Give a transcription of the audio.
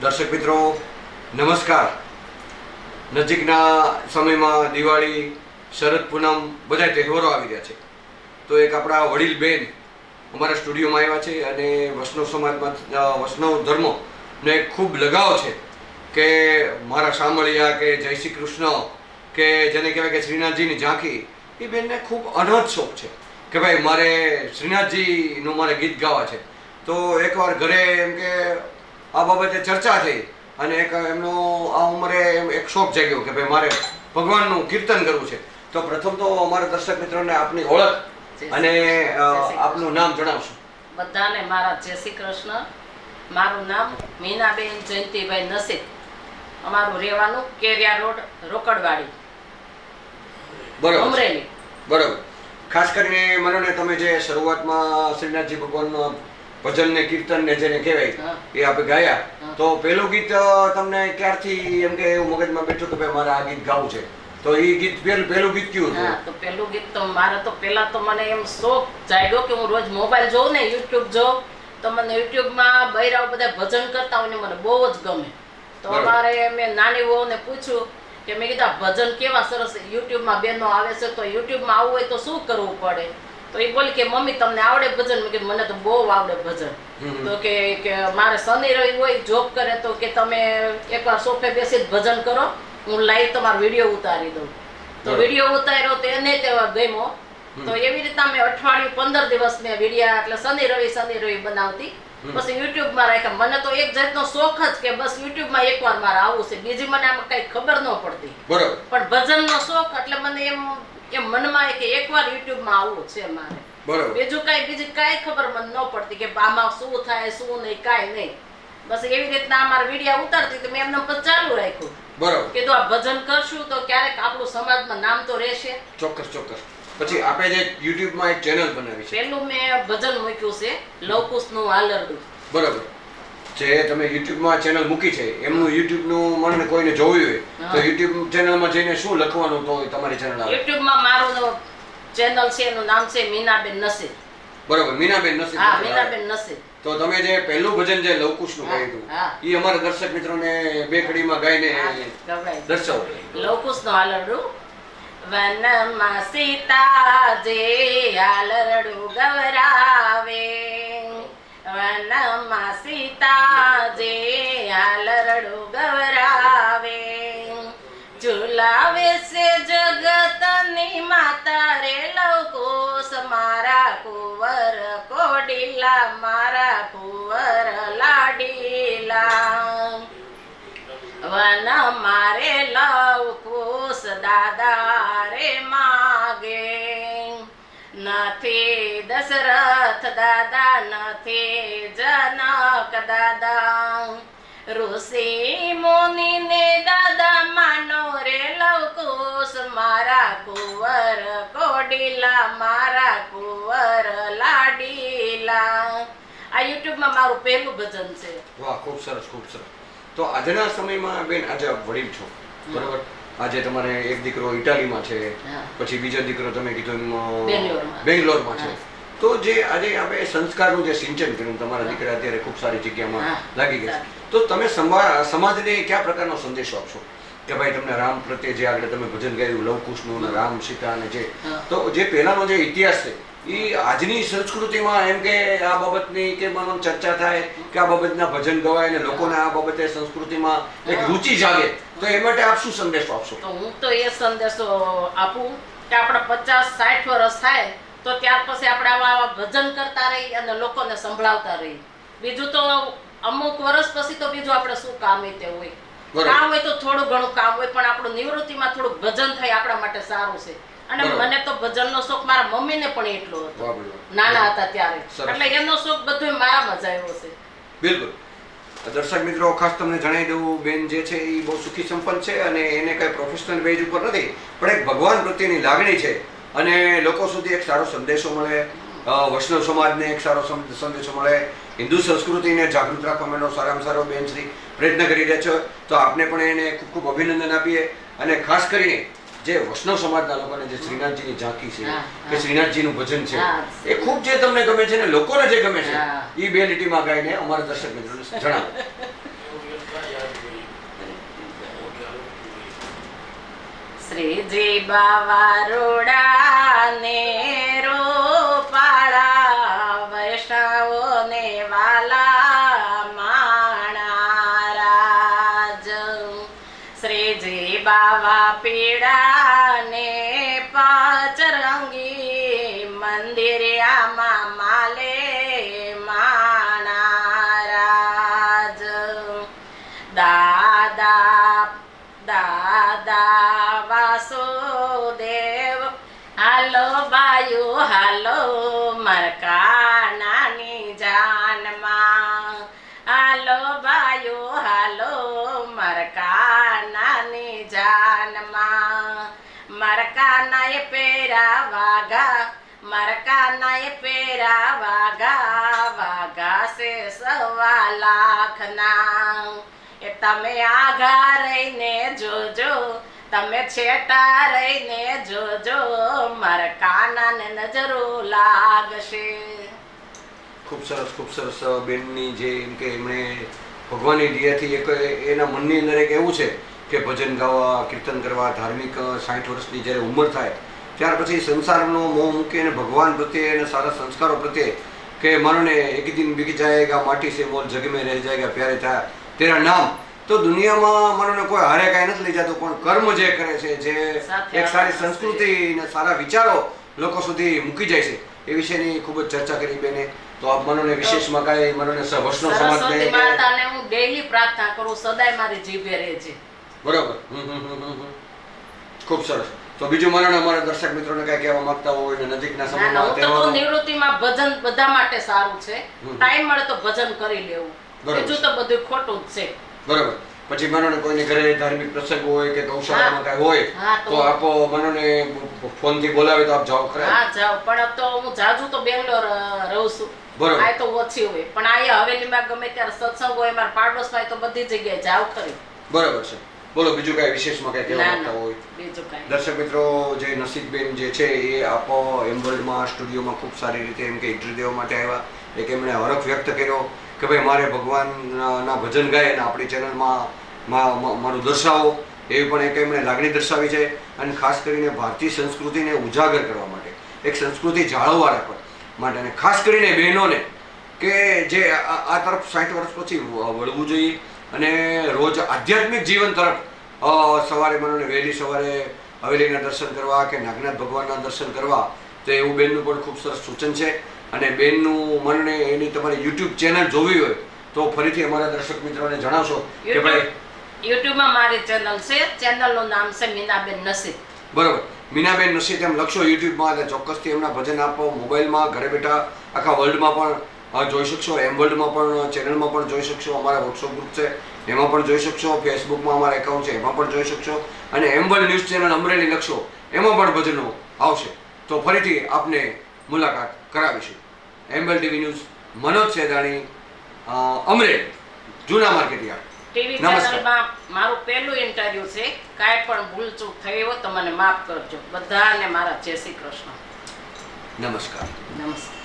દર્શક મિત્રો, નમસ્કાર. નજીકના સમયમાં દિવાળી, શરદ પૂનમ બધા તહેવારો આવી રહ્યા છે. તો એક આપણા વડીલ બેન અમારા સ્ટુડિયોમાં આવ્યા છે અને વૈષ્ણવ સમાજમાં વૈષ્ણવ ધર્મનો એક ખૂબ લગાવ છે કે મારા સાંભળિયા કે જય શ્રી કૃષ્ણ કે જેને કહેવાય કે શ્રીનાથજીની ઝાંખી, એ બેનને ખૂબ અનહદ શોખ છે કે ભાઈ મારે શ્રીનાથજીનું મારે ગીત ગાવા છે. તો એકવાર ઘરે એમ કે આ બાબતે ચર્ચા થઈ અને એક એમનો આ ઉંમરે એમ એક શોખ જાગ્યો કે ભાઈ મારે ભગવાનનું કીર્તન કરવું છે. તો પ્રથમ તો અમારા દર્શક મિત્રોને આપની ઓળખ અને આપનું નામ જણાવશો. બધાને મારા જય શ્રી કૃષ્ણ. મારું નામ મીનાબેન જયંતિભાઈ નસીબ. અમારું રહેવાનું કેરિયા રોડ રોકડવાડી. બરોબર. અમરેલી. બરોબર. ખાસ કરીને મનોને તમે જે શરૂઆતમાં શ્રીનાથજી ભગવાનનું ભજન ને કીર્તન ને જેને કહેવાય એ આપણે ગાયા. તો પેલું ગીત તમને ક્યારથી એમ કે એવું મગજમાં બેઠું કે ભાઈ મારે આ ગીત ગાવું છે? તો એ ગીત પેલું પેલું ગીત કયું હતું? તો પેલું ગીત તો મારે તો પેલા તો મને એમ શોખ જાગ્યો કે હું રોજ મોબાઈલ જોઉં ને યુટ્યુબ જોઉં. તો મને યુટ્યુબમાં બૈરાઓ બધા ભજન કરતા હોય ને મને બહુ જ ગમે. તો. અમારે મેં નાની વહુને પૂછ્યું કે મેં કીધા ભજન કેવા સરસ યુટ્યુબમાં બેનો આવે છે તો યુટ્યુબમાં આવવું હોય તો શું કરવું પડે? તો એ બોલી કે મમ્મી તમને આવડે ભજન? મેં કીધું મને તો બહુ આવડે ભજન. તો કે કે મારે શનિ રવિ હોય જોબ કરે તો કે તમે એકવાર સોફે બેસી ભજન કરો હું લાઈવ તમારો વીડિયો ઉતારી દઉં. તો વીડિયો ઉતાર્યો તો એને તે ગમ્યો. તો એવી રીતના મેં અઠવાડિયું પંદર દિવસ મેં વિડીયા એટલે શનિ રવિ શનિ રવિ બનાવતી. પછી પછી યુટ્યુબમાં રાખ્યા. મને તો એક જાતનો શોખ જ કે બસ યુટ્યુબમાં એકવાર મારે આવવું છે. બીજી મને આમાં કઈ ખબર ન પડતી. પણ પણ ભજનનો શોખ એટલે મને એમ એમ મનમાં કે એકવાર યુટ્યુબમાં આવવું છે મારે. બરાબર. બીજું કાંઈ બીજી કાંઈ ખબર મને ન પડતી કે આમાં શું થાય શું નહીં કાંઈ નહીં. બસ એવી રીતના અમારા વિડીયા ઉતારતી તો મેં એમને ચાલુ રાખ્યું. બરાબર. કે તો આ ભજન કરશું તો ક્યારેક આપણું સમાજમાં નામ તો રહેશે. ચોક્કસ ચોક્કસ. પછી આપણે જે યુટ્યુબમાં એક ચેનલ બનાવી છે. પેલું મેં ભજન મૂક્યું છે લવકુશનું આલરડું. બરોબર. જે તમે યુટ્યુબમાં ચેનલ મૂકી છે એમનું યુટ્યુબનું મને કોઈને જોયું હોય તો. યુટ્યુબ ચેનલમાં જઈને શું લખવાનું તો તમારી ચેનલ આવે? યુટ્યુબમાં મારું ચેનલ છે એનું નામ છે મીનાબેન નસીર. બરોબર મીનાબેન નસીર. હા મીનાબેન નસીર. તો તમે જે પહેલું ભજન જે લવકુશનું ગાયું હતું એ અમારા દર્શક મિત્રોને બે કડીમાં ગાઈને. દર્શાવો. લવકુશનો આલરડું વનમાં સીતા જે આલરડું ગવરાવે. વનમાં સીતા જે આલરડું ગવરાવે, ઝુલાવે છે જગતની માતા રે લવકોશ, મારા કુંવર કોડીલા, મારા કુંવર લાડીલા. વન મારે લવ કુશ દાદા રે માગે નથી દશરથ દાદા નથી જનક દાદા ઋષિ મુનિ ને દાદા માનો રે લવ કુશ મારા કુંવર કોડીલા મારા કુંવર લાડીલા આ યુટ્યુબમાં મારું પહેલું ભજન છે. વાહ, ખૂબ સરસ ખૂબ સરસ. તો આજના સમયમાં બેન આજે વડીલ છો, બરોબર? આજે તમારે એક દીકરો ઇટાલીમાં છે પછી બીજો દીકરો તમે કીધું બેંગ્લોરમાં. છે. તો જે આજે આપણે સંસ્કારનું જે સિંચન કર્યું તમારા દીકરા અત્યારે ખૂબ સારી જગ્યામાં લાગી ગયા તો તમે સમા- સમાજને કયા પ્રકારનો સંદેશો આપશો? કે ભાઈ તમને રામ પ્રત્યે જે આગળ તમે ભજન ગાયું લવકુશનું રામ સીતા અને જે. તો જે પહેલાનો જે ઇતિહાસ છે એ આજની સંસ્કૃતિમાં એમ કે આ બાબતની કે માનો ચર્ચા થાય કે આ બાબતના ભજન ગવાય અને લોકોને આ બાબતે સંસ્કૃતિમાં એક રુચિ જાગે તો એ માટે આપ શું સંદેશો આપશો? તો હું તો એ સંદેશો આપું કે આપણે પચાસ સાઠ વર્ષ થાય તો ત્યાર પછી આપણે આવા ભજન કરતા રહી અને લોકોને સંભળાવતા રહી. બીજું તો અમુક વર્ષ પછી તો બીજું આપણે શું કામ એ તે હોય. કામ હોય તો થોડું ઘણું કામ હોય પણ આપણું નિવૃત્તિમાં થોડુંક ભજન થાય આપણા માટે સારું છે. અને મને તો ભજનનો શોખ મારા મમ્મીને પણ એટલો હતો. નાના હતા ત્યારે. એટલે એમનો શોખ બધો મારામાં જ આવ્યો છે. બિલકુલ. દર્શક મિત્રો ખાસ તમને જણાવી દઉં બેન જે છે એ બહુ સુખી સંપન્ન છે અને એને કઈ પ્રોફેશનલ બેઝ ઉપર નથી પણ એક ભગવાન પ્રત્યેની લાગણી છે. અને લોકો સુધી એક સારો સંદેશો મળે વૈષ્ણવ સમાજને એક સારો સંદેશો મળે હિન્દુ સંસ્કૃતિને જાગૃત રાખવા માટેનો સારામાં સારો બેન શ્રી પ્રયત્ન કરી રહ્યા છો. તો આપને પણ એને ખૂબ ખૂબ અભિનંદન આપીએ અને ખાસ કરીને જે વૈષ્ણવ સમાજના લોકોને જે શ્રીનાથજીની ઝાંકી છે કે શ્રીનાથજીનું ભજન છે એ ખૂબ જે તમને ગમે છે ને લોકોને જે ગમે છે એ બે લીટીમાં ગાઈને અમારા દર્શક મિત્રોને જણાવો. શ્રીજી બાવા રોડાને જાનમાં. હાલો ભાઈઓ, હાલો મરકાનાની જાનમાં. મરકા નાય પેરા વાગા મરકા નાય પેરા વાગા વાગા સે સવા લાખના. એ તમે આઘા રહીને જોજો, તમે છેટા રહીને જોજો મારા કાનાને નજરો લાગશે. ખૂબ સરસ ખૂબ સરસ બેનની જે એમ કે એમણે ભગવાનની દયાથી એક એના મનની અંદર એક એવું છે કે ભજન ગાવા કીર્તન કરવા ધાર્મિક સાઠ વર્ષની જ્યારે ઉંમર થાય ત્યાર પછી સંસારનો મોહ મૂકીને ભગવાન પ્રત્યે અને સારા સંસ્કારો પ્રત્યે કે માનો ને એક દિન બિક જાયગા માટી સે મોલ જગમે રહી જાયગા પ્યારે થયા તેના નામ તો દુનિયામાં માનો ને કોઈ હારે કાંઈ નથી લઈ જતું પણ કર્મ જે કરે છે જે એક સારી સંસ્કૃતિ અને સારા વિચારો લોકો સુધી મૂકી જાય છે એ વિશેની ખૂબ જ ચર્ચા કરી બેને. તો આપ મનોને વિશેષમાં કાંઈ મનોને વૈષ્ણવ સમાજને માતાને હું ડેઈલી પ્રાર્થના કરું સદાય મારી જીભે રહેજે બરોબર. ખૂબ સરસ. તો બીજું મનોને અમારા દર્શક મિત્રોને કાંઈ કહેવા માંગતા હોય ને નજીકના સમયમાં તો તહેવારો નિવૃત્તિમાં ભજન બધા માટે સારું છે. ટાઈમ મળે તો ભજન કરી લેવું. બીજું તો બધું ખોટું જ છે. બરોબર. પછી મનોને કોઈને ઘરે ધાર્મિક પ્રસંગ હોય કે ગૌશાળામાં કઈ હોય તો- આપો મનોને ફોનથી બોલાવે તો આપ જાઓ ખરા. હા જાઓ. પણ તો હું જાજુ તો બેંગ્લોર રહું છું. બરોબર. આ તો ઓછી હોય. પણ અહીંયા હવેલીમાં ગમે ત્યારે સત્સંગ હોય મારા પાડોશમાં તો બધી જગ્યાએ જાવ ખરી. બરોબર છે. બોલો બીજું કઈ વિશેષમાં કઈ કહેવા માંગતા હોય? દર્શક મિત્રો જે નસીબબેન જે છે એ આપો સ્ટુડિયો સ્ટુડિયોમાં ખૂબ સારી રીતે એમ કે ઇન્ટરવ્યુ દેવા માટે આવ્યા. એક એમણે હરખ વ્યક્ત કર્યો. કે ભાઈ મારે ભગવાનના ભજન ગાય અને આપણી ચેનલમાં મારું દર્શાવો, એવી પણ એક એમણે લાગણી દર્શાવી છે. અને ખાસ કરીને ભારતીય સંસ્કૃતિને ઉજાગર કરવા માટે, એક સંસ્કૃતિ જાળવવા રાખવા માટે. અને ખાસ કરીને બહેનોને કે જે આ તરફ સાઠ વર્ષ પછી વળવું જોઈએ. અને રોજ આધ્યાત્મિક જીવન તરફ સવારે મને વહેલી સવારે હવેલીના દર્શન કરવા કે નાગનાથ ભગવાનના દર્શન કરવા, તો એવું બેનનું પણ ખૂબ સરસ સૂચન છે. અને બેનનું મનને એની તમારી યુટ્યુબ ચેનલ જોવી હોય તો ફરીથી અમારા દર્શક મિત્રોને જણાવશો કે ભાઈ યુટ્યુબમાં મારી ચેનલ છે. ચેનલનું નામ છે મીનાબેન નસીબ. બરોબર. મીનાબેન નસીબ એમ લખશો યુટ્યુબમાં એટલે ચોક્કસથી એમના ભજન આપો. મોબાઈલમાં ઘરે બેઠા આખા વર્લ્ડમાં પણ જોઈ શકશો. એમ વર્લ્ડમાં પણ ચેનલમાં પણ જોઈ શકશો. અમારા વોટ્સઅપ ગ્રુપ છે. એમાં પણ જોઈ શકશો. ફેસબુકમાં અમારા એકાઉન્ટ છે. એમાં પણ જોઈ શકશો. અને એમ વર્લ્ડ ન્યૂઝ ચેનલ અમરેલી લખશો. એમાં પણ ભજનો આવશે. તો ફરીથી આપને મુલાકાત કરાવીશું. એમ્બલ ટીવી ન્યૂઝ મનોજ સેદાણી અમરેલી જૂના માર્કેટ યાર્ડ ટીવી ચેનલમાં મારું પહેલું ઇન્ટરવ્યુ છે. કાંઈ પણ ભૂલચૂક થઈ હોય તો મને માફ કરજો. બધાને મારા જય શ્રી કૃષ્ણ. નમસ્કાર. નમસ્કાર.